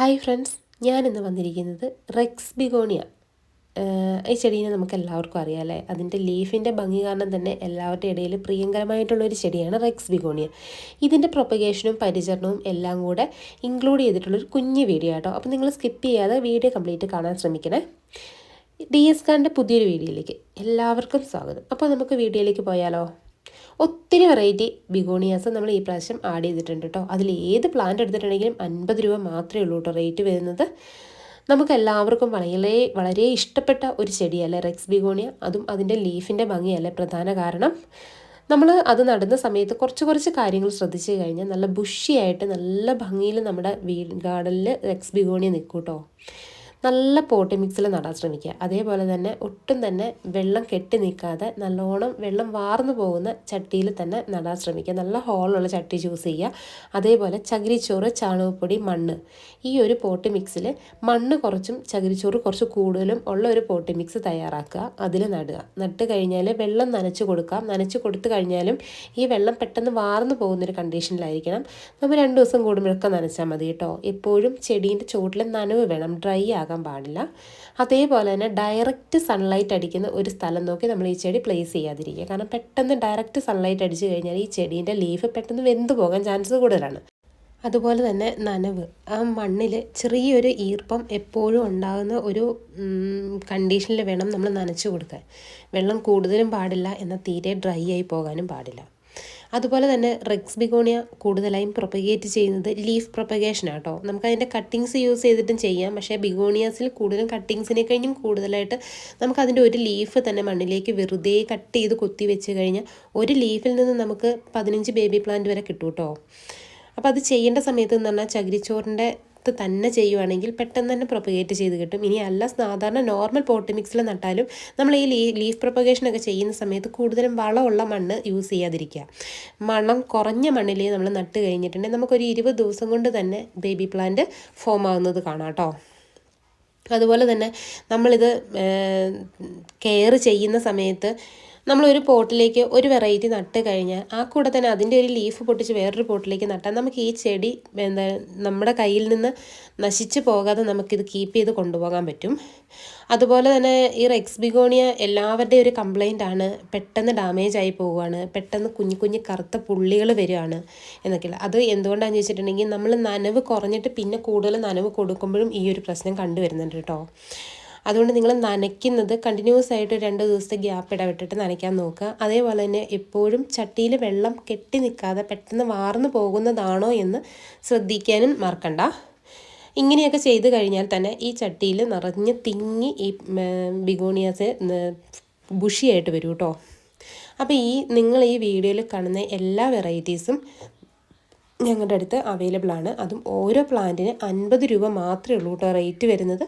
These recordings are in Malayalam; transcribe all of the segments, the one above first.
ഹായ് ഫ്രണ്ട്സ് ഞാനിന്ന് വന്നിരിക്കുന്നത് റെക്സ് ബിഗോണിയ. ഈ ചെടീനെ നമുക്ക് എല്ലാവർക്കും അറിയാം അല്ലേ? അതിന്റെ ലീഫിന്റെ ഭംഗി കാരണം തന്നെ എല്ലാവരുടെ ഇടയിൽ പ്രിയങ്കരമായിട്ടുള്ളൊരു ചെടിയാണ് റെക്സ് ബിഗോണിയ. ഇതിന്റെ പ്രൊപ്പഗേഷനും പരിചരണവും എല്ലാം കൂടെ ഇൻക്ലൂഡ് ചെയ്തിട്ടുള്ളൊരു കുഞ്ഞു വീഡിയോ ആട്ടോ. അപ്പോൾ നിങ്ങൾ സ്കിപ്പ് ചെയ്യാതെ വീഡിയോ കംപ്ലീറ്റ് കാണാൻ ശ്രമിക്കണേ. ഡി എസ് കാറിന്റെ പുതിയൊരു വീഡിയോയിലേക്ക് എല്ലാവർക്കും സ്വാഗതം. അപ്പോൾ നമുക്ക് വീഡിയോയിലേക്ക് പോയാലോ? ഒത്തിരി വെറൈറ്റി ബിഗോണിയാസ് നമ്മൾ ഈ പ്രാവശ്യം ആഡ് ചെയ്തിട്ടുണ്ട് കേട്ടോ അതിൽ ഏത് പ്ലാന്റ് എടുത്തിട്ടുണ്ടെങ്കിലും അൻപത് രൂപ മാത്രമേ ഉള്ളൂ കേട്ടോ റേറ്റ് വരുന്നത്. നമുക്ക് എല്ലാവർക്കും വളരെ വളരെ ഇഷ്ടപ്പെട്ട ഒരു ചെടിയല്ലേ റെക്സ് ബിഗോണിയ. അതും അതിന്റെ ലീഫിന്റെ ഭംഗിയല്ലേ പ്രധാന കാരണം. നമ്മൾ അത് നടുന്ന സമയത്ത് കുറച്ച് കുറച്ച് കാര്യങ്ങൾ ശ്രദ്ധിച്ചു കഴിഞ്ഞാൽ നല്ല ബുഷിയായിട്ട് നല്ല ഭംഗിയിൽ നമ്മുടെ വീ ഗാർഡനിൽ റെക്സ് ബിഗോണിയ നിൽക്കും കേട്ടോ നല്ല പോട്ടി മിക്സിൽ നടാൻ ശ്രമിക്കുക. അതേപോലെ തന്നെ ഒട്ടും തന്നെ വെള്ളം കെട്ടി നിൽക്കാതെ നല്ലോണം വെള്ളം വാർന്നു പോകുന്ന ചട്ടിയിൽ തന്നെ നടാൻ ശ്രമിക്കുക. നല്ല ഹോളുള്ള ചട്ടി ചൂസ് ചെയ്യുക. അതേപോലെ ചകിരിച്ചോറ് ചാണകപ്പൊടി മണ്ണ്. ഈ ഒരു പോട്ടി മിക്സിൽ മണ്ണ് കുറച്ചും ചകിരിച്ചോറ് കുറച്ച് കൂടുതലും ഉള്ള ഒരു പോട്ടി മിക്സ് തയ്യാറാക്കുക. അതിൽ നടുക. നട്ട് കഴിഞ്ഞാൽ വെള്ളം നനച്ച് കൊടുക്കാം നനച്ച് കൊടുത്തു കഴിഞ്ഞാലും ഈ വെള്ളം പെട്ടെന്ന് വാർന്നു പോകുന്നൊരു കണ്ടീഷനിലായിരിക്കണം. നമ്മൾ രണ്ട് ദിവസം കൂടുമ്പോഴൊക്കെ നനച്ചാൽ മതി കേട്ടോ. എപ്പോഴും ചെടീന്റെ ചുവട്ടിൽ നനവ് വേണം. ഡ്രൈ ആകാം ആകാൻ പാടില്ല. അതേപോലെ തന്നെ ഡയറക്റ്റ് സൺലൈറ്റ് അടിക്കുന്ന ഒരു സ്ഥലം നോക്കി നമ്മൾ ഈ ചെടി പ്ലേസ് ചെയ്യാതിരിക്കുക. കാരണം പെട്ടെന്ന് ഡയറക്റ്റ് സൺലൈറ്റ് അടിച്ചു കഴിഞ്ഞാൽ ഈ ചെടീന്റെ ലീഫ് പെട്ടെന്ന് വെന്ത് പോകാൻ ചാൻസ് കൂടുതലാണ്. അതുപോലെ തന്നെ നനവ്. ആ മണ്ണിൽ ചെറിയൊരു ഈർപ്പം എപ്പോഴും ഉണ്ടാകുന്ന ഒരു കണ്ടീഷനിൽ വേണം നമ്മൾ നനച്ചു കൊടുക്കാൻ. വെള്ളം കൂടുതലും പാടില്ല എന്നാൽ തീരെ ഡ്രൈ ആയി പോകാനും പാടില്ല. അതുപോലെ തന്നെ റിക്സ് ബിഗോണിയ കൂടുതലായും പ്രൊപ്പഗേറ്റ് ചെയ്യുന്നത് ലീഫ് പ്രൊപ്പഗേഷൻ ആട്ടോ നമുക്ക് അതിന്റെ കട്ടിങ്സ് യൂസ് ചെയ്തിട്ടും ചെയ്യാം. പക്ഷേ ബിഗോണിയാസിൽ കൂടുതലും കട്ടിങ്സിനെ കഴിഞ്ഞും കൂടുതലായിട്ട് നമുക്ക് അതിന്റെ ഒരു ലീഫ് തന്നെ മണ്ണിലേക്ക് വെറുതെ കട്ട് ചെയ്ത് കൊത്തി വെച്ച് കഴിഞ്ഞാൽ ഒരു ലീഫിൽ നിന്ന് നമുക്ക് പതിനഞ്ച് ബേബി പ്ലാന്റ് വരെ കിട്ടും കേട്ടോ അപ്പോൾ അത് ചെയ്യേണ്ട സമയത്ത് എന്ന് പറഞ്ഞാൽ ചകിരിച്ചോറിന്റെ ഇത് തന്നെ ചെയ്യുവാണെങ്കിൽ പെട്ടെന്ന് തന്നെ പ്രൊപ്പഗേറ്റ് ചെയ്ത് കിട്ടും. ഇനി അല്ല സാധാരണ നോർമൽ പോട്ട് മിക്സിൽ നട്ടാലും നമ്മൾ ഈ ലീഫ് പ്രൊപ്പഗേഷനൊക്കെ ചെയ്യുന്ന സമയത്ത് കൂടുതലും വളമുള്ള മണ്ണ് യൂസ് ചെയ്യാതിരിക്കുക. മണം കുറഞ്ഞ മണ്ണിൽ നമ്മൾ നട്ട് കഴിഞ്ഞിട്ടുണ്ടെങ്കിൽ നമുക്കൊരു ഇരുപത് ദിവസം കൊണ്ട് തന്നെ ബേബി പ്ലാന്റ് ഫോം ആവുന്നത് കാണാം അതുപോലെ തന്നെ നമ്മളിത് കെയർ ചെയ്യുന്ന സമയത്ത് നമ്മളൊരു പോട്ടിലേക്ക് ഒരു വെറൈറ്റി നട്ട് കഴിഞ്ഞാൽ ആ കൂടെ തന്നെ അതിന്റെ ഒരു ലീഫ് പൊട്ടിച്ച് വേറൊരു പോട്ടിലേക്ക് നട്ടാൽ നമുക്ക് ഈ ചെടി എന്താ നമ്മുടെ കയ്യിൽ നിന്ന് നശിച്ചു പോകാതെ നമുക്കിത് കീപ്പ് ചെയ്ത് കൊണ്ടുപോകാൻ പറ്റും. അതുപോലെ തന്നെ ഈ റെക്സ് ബിഗോണിയ എല്ലാവരുടെയും ഒരു കംപ്ലൈന്റ് ആണ്. പെട്ടെന്ന് ഡാമേജ് ആയി പോവുകയാണ്. പെട്ടെന്ന് കുഞ്ഞു കുഞ്ഞു കറുത്ത പുള്ളികൾ വരികയാണ് എന്നൊക്കെയുള്ള. അത് എന്തുകൊണ്ടാണെന്ന് വെച്ചിട്ടുണ്ടെങ്കിൽ നമ്മൾ നനവ് കുറഞ്ഞിട്ട് പിന്നെ കൂടുതൽ നനവ് കൊടുക്കുമ്പോഴും ഈ ഒരു പ്രശ്നം കണ്ടുവരുന്നുണ്ട് കേട്ടോ. അതുകൊണ്ട് നിങ്ങൾ നനയ്ക്കുന്നത് കണ്ടിന്യൂസ് ആയിട്ട് രണ്ട് ദിവസത്തെ ഗ്യാപ്പ് ഇടവിട്ടിട്ട് നനയ്ക്കാൻ നോക്കുക. അതേപോലെ തന്നെ എപ്പോഴും ചട്ടിയിൽ വെള്ളം കെട്ടി നിൽക്കാതെ പെട്ടെന്ന് വാർന്നു പോകുന്നതാണോ എന്ന് ശ്രദ്ധിക്കാനും മറക്കണ്ട. ഇങ്ങനെയൊക്കെ ചെയ്ത് കഴിഞ്ഞാൽ തന്നെ ഈ ചട്ടിയിൽ നിറഞ്ഞ് തിങ്ങി ഈ ബിഗോണിയാസ് ബുഷിയായിട്ട് വരും കേട്ടോ അപ്പോൾ ഈ നിങ്ങൾ ഈ വീഡിയോയിൽ കാണുന്ന എല്ലാ വെറൈറ്റീസും ഞങ്ങളുടെ അടുത്ത് അവൈലബിൾ ആണ്. അതും ഓരോ പ്ലാന്റിന് അൻപത് രൂപ മാത്രമേ ഉള്ളൂ കേട്ടോ റേറ്റ് വരുന്നത്.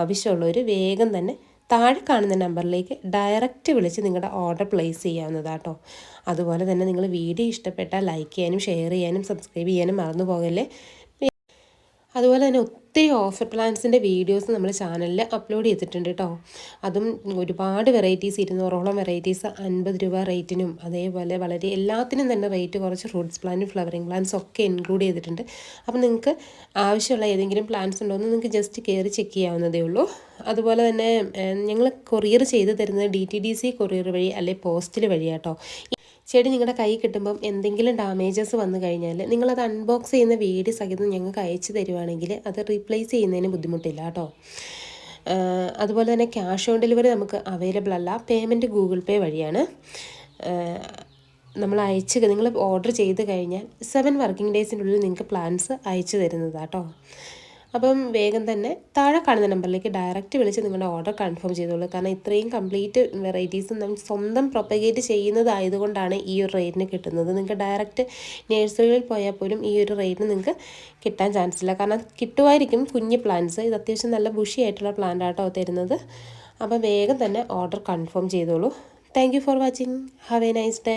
ആവശ്യമുള്ളവർ വേഗം തന്നെ താഴെ കാണുന്ന നമ്പറിലേക്ക് ഡയറക്റ്റ് വിളിച്ച് നിങ്ങളുടെ ഓർഡർ പ്ലേസ് ചെയ്യാവുന്നതാട്ടോ അതുപോലെ തന്നെ നിങ്ങൾ വീഡിയോ ഇഷ്ടപ്പെട്ടാൽ ലൈക്ക് ചെയ്യാനും ഷെയർ ചെയ്യാനും സബ്സ്ക്രൈബ് ചെയ്യാനും മറന്നു പോകല്ലേ. അതുപോലെ തന്നെ ഒത്തിരി ഓഫർ പ്ലാൻസിന്റെ വീഡിയോസ് നമ്മൾ ചാനലിൽ അപ്ലോഡ് ചെയ്തിട്ടുണ്ട് കേട്ടോ അതും ഒരുപാട് വെറൈറ്റീസ് ഇരുന്നൂറോളം വെറൈറ്റീസ് അൻപത് രൂപ റേറ്റിനും അതേപോലെ വളരെ എല്ലാത്തിനും തന്നെ റേറ്റ് കുറച്ച് ഫ്രൂട്ട്സ് പ്ലാന്റും ഫ്ലവറിങ് പ്ലാന്റ്സ് ഒക്കെ ഇൻക്ലൂഡ് ചെയ്തിട്ടുണ്ട്. അപ്പോൾ നിങ്ങൾക്ക് ആവശ്യമുള്ള ഏതെങ്കിലും പ്ലാന്റ്സ് ഉണ്ടോ എന്ന് നിങ്ങൾക്ക് ജസ്റ്റ് കയറി ചെക്ക് ചെയ്യാവുന്നതേ ഉള്ളൂ. അതുപോലെ തന്നെ ഞങ്ങൾ കൊറിയർ ചെയ്ത് തരുന്നത് D T D C courier വഴി അല്ലെങ്കിൽ പോസ്റ്റിൽ വഴിയാട്ടോ ചെടി നിങ്ങളുടെ കൈ കിട്ടുമ്പം എന്തെങ്കിലും ഡാമേജസ് വന്നു കഴിഞ്ഞാൽ നിങ്ങളത് അൺബോക്സ് ചെയ്യുന്ന വീഡിയോ സഹിതം ഞങ്ങൾക്ക് അയച്ചു തരുവാണെങ്കിൽ അത് റീപ്ലേസ് ചെയ്യുന്നതിന് ബുദ്ധിമുട്ടില്ല കേട്ടോ. അതുപോലെ തന്നെ ക്യാഷ് ഓൺ ഡെലിവറി നമുക്ക് അവൈലബിൾ അല്ല. പേയ്മെന്റ് ഗൂഗിൾ പേ വഴിയാണ്. നമ്മൾ അയച്ച് നിങ്ങൾ ഓർഡർ ചെയ്ത് കഴിഞ്ഞാൽ സെവൻ വർക്കിംഗ് ഡേയ്സിനുള്ളിൽ നിങ്ങൾക്ക് പ്ലാൻസ് അയച്ചു തരുന്നതാട്ടോ അപ്പം വേഗം തന്നെ താഴെ കാണുന്ന നമ്പറിലേക്ക് ഡയറക്റ്റ് വിളിച്ച് നിങ്ങളുടെ ഓർഡർ കൺഫേം ചെയ്തോളൂ. കാരണം ഇത്രയും കംപ്ലീറ്റ് വെറൈറ്റീസ് നമ്മൾ സ്വന്തം പ്രൊപ്പഗേറ്റ് ചെയ്യുന്നതായതുകൊണ്ടാണ് ഈ ഒരു റേറ്റിന് കിട്ടുന്നത്. നിങ്ങൾക്ക് ഡയറക്റ്റ് നേഴ്സറികളിൽ പോയാൽ പോലും ഈ ഒരു റേറ്റിന് നിങ്ങൾക്ക് കിട്ടാൻ ചാൻസ് ഇല്ല. കാരണം കിട്ടുമായിരിക്കും കുഞ്ഞ് പ്ലാന്റ്സ് ഇത് അത്യാവശ്യം നല്ല ബുഷി ആയിട്ടുള്ള പ്ലാന്റ് ആട്ടോ തരുന്നത്. അപ്പം വേഗം തന്നെ ഓർഡർ കൺഫേം ചെയ്തോളൂ. Thank for watching have a nice day